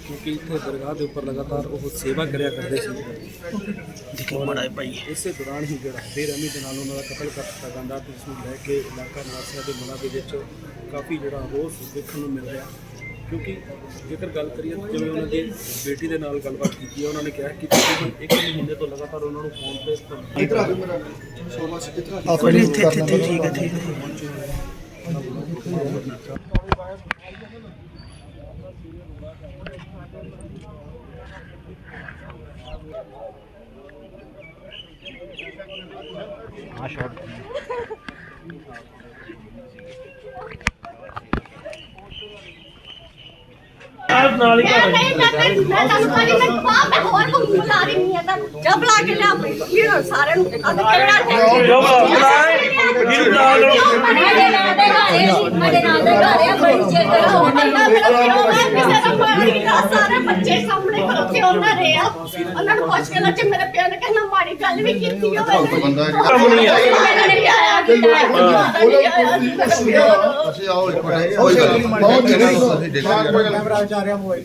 ਕਿਉਂਕਿ ਇੱਥੇ ਦਰਗਾਹ ਦੇ ਉੱਪਰ ਲਗਾਤਾਰ ਉਹ ਸੇਵਾ ਕਰਿਆ ਕਰਦੇ ਸੀ। ਬੜਾ ਭਾਈ। ਇਸੇ ਦੌਰਾਨ ਹੀ ਜਿਹੜਾ ਬੇਰਹਿਮੀ ਦੇ ਨਾਲ ਉਹਨਾਂ ਦਾ ਕਤਲ ਕਰ ਦਿੱਤਾ ਜਾਂਦਾ ਤੇ ਇਸ ਨੂੰ ਲੈ ਕੇ ਇਲਾਕਾ ਨਿਵਾਸੀਆਂ ਦੇ ਮਨਾਂ ਦੇ ਵਿੱਚ ਕਾਫੀ ਜਿਹੜਾ ਰੋਸ ਦੇਖਣ ਨੂੰ ਮਿਲ ਰਿਹਾ। ਕਿਉਂਕਿ ਜੇਕਰ ਗੱਲ ਕਰੀਏ ਤਾਂ ਜਿਵੇਂ ਉਹਨਾਂ ਦੀ ਬੇਟੀ ਦੇ ਨਾਲ ਗੱਲਬਾਤ ਕੀਤੀ ਹੈ ਉਹਨਾਂ ਨੇ ਕਿਹਾ ਕਿ ਤਕਰੀਬਨ ਇੱਕ ਮਹੀਨੇ ਤੋਂ ਲਗਾਤਾਰ ਉਹਨਾਂ ਨੂੰ ਫੋਨ ਤੇ ਧਮਕੀ ਆਪਣੇ ਇੱਥੇ ਇੱਥੇ ਠੀਕ ਹੈ ਠੀਕ ਹੈ ਨਹੀਂ ਮੈਂ ਮੈਂ ਮੈਂ ਤੁਹਾਨੂੰ ਕਾਲੀ ਮੈਂ ਬਾਪ ਮੈਂ ਹੋਰ ਨੂੰ ਬੁਲਾ ਰਹੀ ਨਹੀਂ ਆ ਤਾਂ ਜਬ ਲਾ ਕੇ ਲਿਆ ਫਿਰ ਸਾਰੇ ਨੂੰ ਕਹਿੰਦਾ ਕਿਹੜਾ ਹੈ। ਜਬ ਲਾ ਮੇਰੇ ਨਾਲ ਦੇ ਘਰੇ ਸੀ ਮੇਰੇ ਨਾਲ ਦੇ ਘਰੇ ਆ ਬੜੀ ਚੇਤ ਕਰੋ ਬੰਦਾ ਮੇਰਾ ਪਿਓ ਮੈਂ ਕਿਸੇ ਦਾ ਕੋਈ ਨਹੀਂ ਦਾ ਸਾਰੇ ਬੱਚੇ ਸਾਹਮਣੇ ਖਲੋਤੇ ਉਹਨਾਂ ਰਹੇ ਆ ਉਹਨਾਂ ਨੂੰ ਪੁੱਛ ਕੇ ਲੱਗੇ ਮੇਰੇ ਪਿਓ ਨੇ ਕਹਿੰਦਾ ਮਾੜੀ ਗੱਲ ਵੀ ਕੀਤੀ ਹੋਵੇ। ਬੰਦਾ ਨਹੀਂ। ਆਇਆ। ਅਸੀਂ ਆਓ ਇੱਕ ਮਿੰਟ। ਉਹ ਬਹੁਤ ਜਿਹੜੇ ਅਸੀਂ ਦੇਖਾਂਗੇ। ਕੈਮਰਾ ਰਿਹਾ ਮੋਬਾਈਲ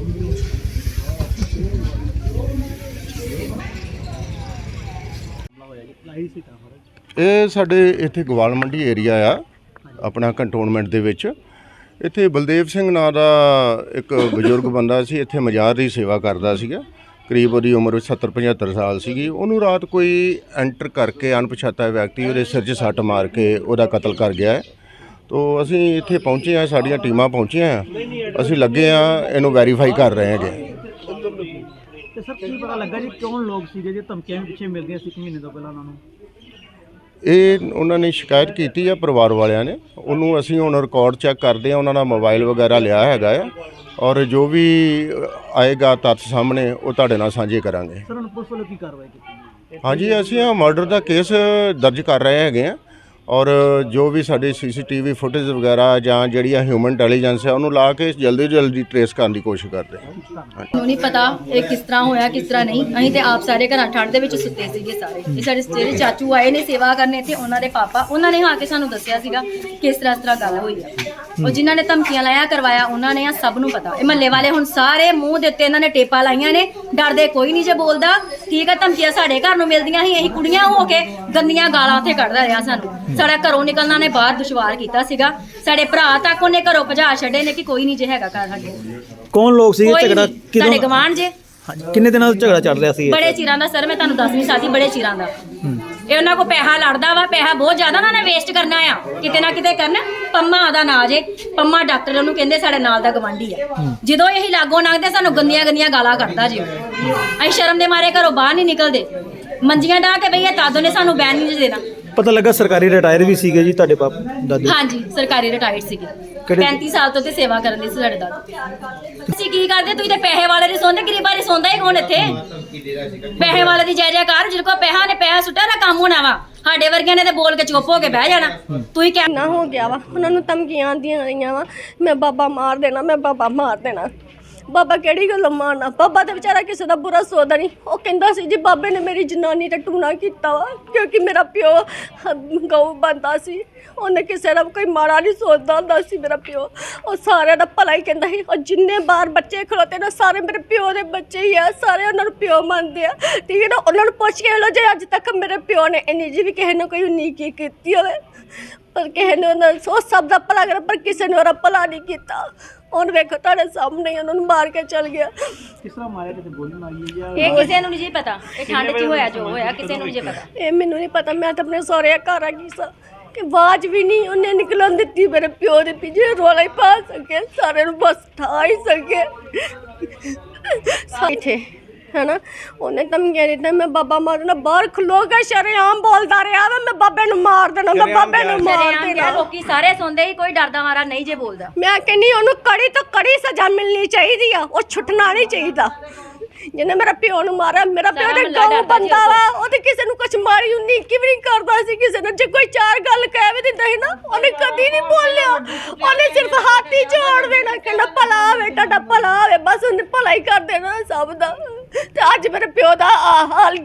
ਇਹ ਸਾਡੇ ਇੱਥੇ ਗਵਾਲ ਮੰਡੀ ਏਰੀਆ ਆ ਆਪਣਾ ਕੰਟੋਨਮੈਂਟ ਦੇ ਵਿੱਚ। ਇੱਥੇ ਬਲਦੇਵ ਸਿੰਘ ਨਾਂ ਦਾ ਇੱਕ ਬਜ਼ੁਰਗ ਬੰਦਾ ਸੀ ਇੱਥੇ ਮਜ਼ਾਰ ਦੀ ਸੇਵਾ ਕਰਦਾ ਸੀਗਾ। ਕਰੀਬ ਉਹਦੀ ਉਮਰ 70 75 ਸਾਲ ਸੀਗੀ। ਉਹਨੂੰ ਰਾਤ ਕੋਈ ਐਂਟਰ ਕਰਕੇ ਅਣਪਛਾਤਾ ਵਿਅਕਤੀ ਉਹਦੇ ਸਿਰ 'ਚ ਸੱਟ ਮਾਰ ਕੇ ਉਹਦਾ ਕਤਲ ਕਰ ਗਿਆ ਹੈ। ਤੋ ਅਸੀਂ ਇੱਥੇ ਪਹੁੰਚੇ ਆ ਸਾਡੀਆਂ ਟੀਮਾਂ ਪਹੁੰਚੀਆਂ ਆ ਅਸੀਂ ਲੱਗੇ ਆ ਇਹਨੂੰ ਵੈਰੀਫਾਈ ਕਰ ਰਹੇ ਹੈਗੇ। ਤੇ ਸਰ ਕੀ ਪਤਾ ਲੱਗਾ ਜੀ ਕੌਣ ਲੋਕ ਸੀਗੇ ਜੇ ਧਮਕੀਆਂ ਵੀ ਪਿੱਛੇ ਮਿਲਦੀਆਂ ਸੀ ਇੱਕ ਮਹੀਨੇ ਤੋਂ ਪਹਿਲਾਂ ਉਹਨਾਂ ਨੂੰ? ਇਹ ਉਹਨਾਂ ਨੇ ਸ਼ਿਕਾਇਤ ਕੀਤੀ ਆ ਪਰਿਵਾਰ ਵਾਲਿਆਂ ਨੇ। ਉਹਨੂੰ ਅਸੀਂ ਹੁਣ ਰਿਕਾਰਡ ਚੈੱਕ ਕਰਦੇ ਆ ਉਹਨਾਂ ਦਾ ਮੋਬਾਈਲ ਵਗੈਰਾ ਲਿਆ ਹੈਗਾ ਆ। ਔਰ ਜੋ ਵੀ ਆਏਗਾ ਤੱਥ ਸਾਹਮਣੇ ਉਹ ਤੁਹਾਡੇ ਨਾਲ ਸਾਂਝੇ ਕਰਾਂਗੇ। ਸਰ ਹੁਣ ਪੁਲਿਸ ਵੱਲੋਂ ਕੀ ਕਾਰਵਾਈ ਕੀਤੀ ਹਾਂਜੀ ਅਸੀਂ ਆ ਮਰਡਰ ਦਾ ਕੇਸ ਦਰਜ ਕਰ ਰਹੇ ਹੈਗੇ ਆ। ਔਰ ਜੋ ਵੀ ਸਾਡੇ ਸੀਸੀਟੀਵੀ ਫੁਟੇਜ ਵਗੈਰਾ ਜਾਂ ਜਿਹੜੀ ਆ ਹਿਊਮਨ ਇੰਟੈਲੀਜੈਂਸ ਹੈ, ਉਹਨੂੰ ਲਾ ਕੇ ਜਲਦੀ ਜਲਦੀ ਟਰੇਸ ਕਰਨ ਦੀ ਕੋਸ਼ਿਸ਼ ਕਰਦੇ ਹਾਂ। ਨੂੰ ਨਹੀਂ ਪਤਾ ਇਹ ਕਿਸ ਤਰ੍ਹਾਂ ਹੋਇਆ, ਕਿਸ ਤਰ੍ਹਾਂ ਨਹੀਂ। ਅਸੀਂ ਤੇ ਆਪ ਸਾਰੇ ਘਰਾਂ ਠੰਡ ਦੇ ਵਿੱਚ ਸੁੱਤੇ ਸੀਗੇ ਸਾਰੇ। ਇਹ ਸਾਡੇ ਜਿਹੜੇ ਚਾਚੂ ਆਏ ਨੇ ਸੇਵਾ ਕਰਨ ਤੇ ਉਹਨਾਂ ਦੇ ਪਾਪਾ, ਉਹਨਾਂ ਨੇ ਆ ਕੇ ਸਾਨੂੰ ਦੱਸਿਆ ਸੀਗਾ ਕਿ ਇਸ ਤਰ੍ਹਾਂ ਇਸ ਤਰ੍ਹਾਂ ਗੱਲ ਹੋਈ ਆ। ਉਹ ਜਿਨ੍ਹਾਂ ਨੇ ਧਮਕੀਆਂ ਲਾਇਆ ਕਰਵਾਇਆ ਉਹਨਾਂ ਨੇ ਆ ਸਭ ਨੂੰ ਪਤਾ। ਇਹ ਮਹੱਲੇ ਵਾਲੇ ਹੁਣ ਸਾਰੇ ਮੂੰਹ ਦੇ ਉੱਤੇ ਇਹਨਾਂ ਨੇ ਟੇਪਾਂ ਲਾਈਆਂ ਨੇ। ਡਰਦੇ ਕੋਈ ਨਹੀਂ ਜੇ ਬੋਲਦਾ। ਠੀਕ ਆ ਧਮਕੀਆਂ ਸਾਡੇ ਘਰ ਨੂੰ ਮਿਲਦੀਆਂ ਸੀ ਅਸੀਂ ਕੁੜੀਆਂ ਹੋ ਕੇ ਗੰਦੀਆਂ ਗਾਲਾਂ ਉੱਥੇ ਕੱਢਦਾ ਰਿਹਾ ਸਾਨੂੰ। ਸਾਡਾ ਘਰੋਂ ਨਿਕਲਣਾ ਨੇ ਬਾਹਰ ਦੁਸ਼ਵਾਰ ਕੀਤਾ ਸੀਗਾ। ਸਾਡੇ ਭਰਾ ਤੱਕ ਉਹਨੇ ਘਰੋਂ ਭਜਾ ਛੱਡੇ ਨੇ ਕਿ ਕੋਈ ਨਹੀਂ ਜੇ ਹੈਗਾ ਘਰ ਸਾਡੇ ਕੌਣ ਲੋਕ ਸੀਗੇ? ਕੋਈ ਝਗੜਾ ਨਹੀਂ। ਸਾਡੇ ਗਵਾਂਢ ਜੇ। ਕਿੰਨੇ ਦਿਨਾਂ ਤੋਂ ਝਗੜਾ ਚੱਲ ਰਿਹਾ ਸੀ ਇਹ? ਬੜੇ ਚਿਰਾਂ ਦਾ ਸਰ ਮੈਂ ਤੁਹਾਨੂੰ ਦੱਸ ਨਹੀਂ ਸਕਦੀ ਬੜੇ ਚਿਰਾਂ ਦਾ। ਇਹ ਉਹਨਾਂ ਕੋ ਪੈਸਾ ਲੜਦਾ ਵਾ ਪੈਸਾ ਬਹੁਤ ਜ਼ਿਆਦਾ ਉਹਨਾਂ ਨੇ ਵੇਸਟ ਕਰਨਾ ਆ। ਕਿਤੇ ਨਾ ਕਿਤੇ ਕਰਨਾ ਪੰਮਾ ਦਾ ਨਾਂ ਜੇ ਪੰਮਾ ਡਾਕਟਰ ਉਹਨੂੰ ਕਹਿੰਦੇ ਸਾਡੇ ਨਾਲ ਦਾ ਗਵਾਂਢੀ ਆ। ਜਦੋਂ ਇਹ ਲਾਗੋਂ ਲੰਘਦੇ ਸਾਨੂੰ ਗੰਦੀਆਂ ਗੰਦੀਆਂ ਗਾਲਾਂ ਕੱਢਦਾ ਜੀ। ਅਸੀਂ ਸ਼ਰਮ ਦੇ ਮਾਰੇ ਘਰੋਂ ਬਾਹਰ ਨਹੀਂ ਨਿਕਲਦੇ। ਮੰਜੀਆਂ ਡਾ ਕੇ ਬਈ ਇਹ ਤਾਦੋ ਨੇ ਸਾਨੂੰ ਬੈਨ ਨਹੀਂ ਦੇਣਾ। ਪਤਾ ਲੱਗਾ ਸਰਕਾਰੀ ਰਿਟਾਇਰ ਵੀ ਸੀਗੇ ਜੀ ਤੁਹਾਡੇ ਪਾਪ ਦਾਦੇ? ਹਾਂਜੀ ਸਰਕਾਰੀ ਰਿਟਾਇਰਡ ਸੀਗੇ। ਕਿਹੜੇ- 35 ਸਾਲ ਤੋਂ ਤੇ ਸੇਵਾ ਕਰਨ ਦੀ ਸੀ ਸਾਡੇ ਦਾਦਾ। ਤੁਸੀਂ ਕੀ ਕਰਦੇ? ਤੁਸੀਂ ਤੇ ਪੈਸੇ ਵਾਲੇ ਦੀ ਸੌਂਦੇ ਗਰੀਬਾਂ ਦੀ ਸੌਂਦਾ ਹੀ ਕੌਣ ਇੱਥੇ। ਪੈਸੇ ਵਾਲੇ ਦੀ ਜੈ ਜੈਕਾਰ ਜਿਹਦੇ ਕੋਲ ਪੈਸਾ ਨੇ ਪੈਸਾ ਸੁੱਟਿਆ ਨਾ ਕੰਮ ਹੋਣਾ ਵਾ। ਸਾਡੇ ਵਰਗਿਆਂ ਨੇ ਤੇ ਬੋਲ ਕੇ ਚੁੱਪ ਹੋ ਕੇ ਬਹਿ ਜਾਣਾ। ਤੁਸੀਂ ਕਹਿ ਨਾ ਹੋ ਗਿਆ ਵਾ ਉਹਨਾਂ ਨੂੰ ਧਮਕੀਆਂ ਆਉਂਦੀਆਂ ਰਹੀਆਂ ਵਾ। ਮੈਂ ਬਾਬਾ ਮਾਰ ਦੇਣਾ ਮੈਂ ਬਾਬਾ ਮਾਰ ਦੇਣਾ। ਬਾਬਾ ਕਿਹੜੀ ਗੱਲ ਮਾਰਨਾ? ਬਾਬਾ ਤੇ ਵਿਚਾਰਾ ਕਿਸੇ ਦਾ ਬੁਰਾ ਸੋਚਦਾ ਨਹੀਂ। ਉਹ ਕਹਿੰਦਾ ਸੀ ਜੀ, ਬਾਬੇ ਨੇ ਮੇਰੀ ਜਨਾਨੀ ਤੇ ਟੂਣਾ ਕੀਤਾ ਵਾ, ਕਿਉਂਕਿ ਮੇਰਾ ਪਿਓ ਗਊ ਬੰਦਾ ਸੀ। ਉਹਨੇ ਕਿਸੇ ਦਾ ਕੋਈ ਮਾੜਾ ਨਹੀਂ ਸੋਚਦਾ ਹੁੰਦਾ ਸੀ ਮੇਰਾ ਪਿਓ। ਉਹ ਸਾਰਿਆਂ ਦਾ ਭਲਾ ਹੀ ਕਹਿੰਦਾ ਸੀ। ਉਹ ਜਿੰਨੇ ਬਾਹਰ ਬੱਚੇ ਖਲੋਤੇ ਨੇ ਸਾਰੇ ਮੇਰੇ ਪਿਓ ਦੇ ਬੱਚੇ ਹੀ ਆ। ਸਾਰੇ ਉਹਨਾਂ ਨੂੰ ਪਿਓ ਮੰਨਦੇ ਆ। ਠੀਕ ਹੈ ਨਾ? ਉਹਨਾਂ ਨੂੰ ਪੁੱਛ ਕੇ ਲੋ ਜੇ ਅੱਜ ਤੱਕ ਮੇਰੇ ਪਿਓ ਨੇ ਇੰਨੀ ਜੀ ਵੀ ਕਿਸੇ ਨੂੰ ਕੋਈ ਨੀਕੀ ਕੀਤੀ ਹੋਵੇ। ਪਰ ਕਿਸੇ ਨੇ ਉਹਨਾਂ ਸੋ ਸਭ ਦਾ ਭਲਾ ਕਰਿਆ ਪਰ ਕਿਸੇ ਨੇ ਉਹਦਾ ਭਲਾ ਨਹੀਂ ਕੀਤਾ। ਹੁਣ ਵੇਖੋ ਤੁਹਾਡੇ ਸਾਹਮਣੇ ਹੀ ਉਹਨਾਂ ਨੂੰ ਮਾਰ ਕੇ ਚਲ ਗਿਆ। ਕਿਸ ਤਰ੍ਹਾਂ ਮਾਰਿਆ? ਕਿਤੇ ਗੋਲੀ ਮਾਰੀ ਹੈ ਜਾਂ ਇਹ ਕਿਸੇ ਨੂੰ ਨਹੀਂ ਜੀ ਪਤਾ। ਇਹ ਠੰਡ 'ਚ ਹੋਇਆ ਜੋ ਹੋਇਆ ਕਿਸੇ ਨੂੰ ਨਹੀਂ ਜੀ ਪਤਾ। ਇਹ ਮੈਨੂੰ ਨਹੀਂ ਪਤਾ ਮੈਂ ਤਾਂ ਆਪਣੇ ਸਹੁਰੇ ਘਰ ਆ ਗਈ ਸਾਂ। ਕਿ ਆਵਾਜ਼ ਵੀ ਨਹੀਂ ਉਹਨੇ ਨਿਕਲਣ ਦਿੱਤੀ ਮੇਰੇ ਪਿਓ ਦੇ ਪਿੱਛੇ ਰੋਲਾ ਹੀ ਪਾ ਸਕੇ ਸਾਰੇ ਨੂੰ ਬਸ ਠਾ ਹੀ ਸਕੇ। ਇੱਥੇ ਹੈਨਾ? ਉਹਨੇ ਧਮਕੀਆਂ ਦਿੱਤੀਆਂ ਮੈਂ ਬਾਬਾ ਮਾਰਨਾ ਬਾਹਰ ਖਲੋ ਕੇ ਸ਼ਰੇਆਮ ਬੋਲਦਾ ਰਿਹਾ ਵਾ ਮੈਂ ਬਾਬੇ ਨੂੰ ਮਾਰ ਦੇਣਾ ਮੈਂ ਬਾਬੇ ਨੂੰ ਮਾਰ ਸ਼ਰੇਆਮ ਦੇਣਾ। ਕਿਹਾ ਲੋਕੀ ਸਾਰੇ ਸੁਣਦੇ ਹੀ ਕੋਈ ਡਰਦਾ ਮਾਰਾ ਨਹੀਂ ਜੇ ਬੋਲਦਾ। ਮੈਂ ਕਹਿੰਨੀ ਉਹਨੂੰ ਕੜੀ ਤੋਂ ਕੜੀ ਸਜ਼ਾ ਮਿਲਣੀ ਚਾਹੀਦੀ ਆ ਉਹ ਛੁੱਟਣਾ ਨਹੀਂ ਚਾਹੀਦਾ। ਜਿਹਨੇ ਮੇਰਾ ਪਿਓ ਨੂੰ ਮਾਰਿਆ ਮੇਰਾ ਪਿਓ ਤੇ ਗਾਉਂ ਬੰਦਾ ਵਾ ਉਹ ਤੇ ਕਿਸੇ ਨੂੰ ਕੁਛ ਮਾਰੀ ਹੁੰਦੀ ਕਿਵੇਂ ਨਹੀਂ ਕਰਦਾ ਸੀ ਕਿਸੇ ਨੂੰ ਜੇ ਕੋਈ ਚਾਰ ਗੱਲ ਕਹਿ ਵੀ ਦਿੰਦਾ ਸੀ ਨਾ ਉਹਨੇ ਕਦੀ ਨਹੀਂ ਬੋਲਿਆ। ਉਹਨੇ ਸਿਰਫ ਹੱਥ ਹੀ ਜੋੜ ਦੇਣਾ ਕਹਿੰਦਾ ਭਲਾ ਹੋਵੇ ਤੁਹਾਡਾ ਭਲਾ ਹੋਵੇ ਬਸ ਉਹਨੇ ਭਲਾ ਹੀ ਕਰ ਦੇਣਾ ਸਭ ਦਾ। ਤੇ ਅੱਜ ਮੇਰੇ ਪਿਓ ਦਾ ਆ ਹਾਲ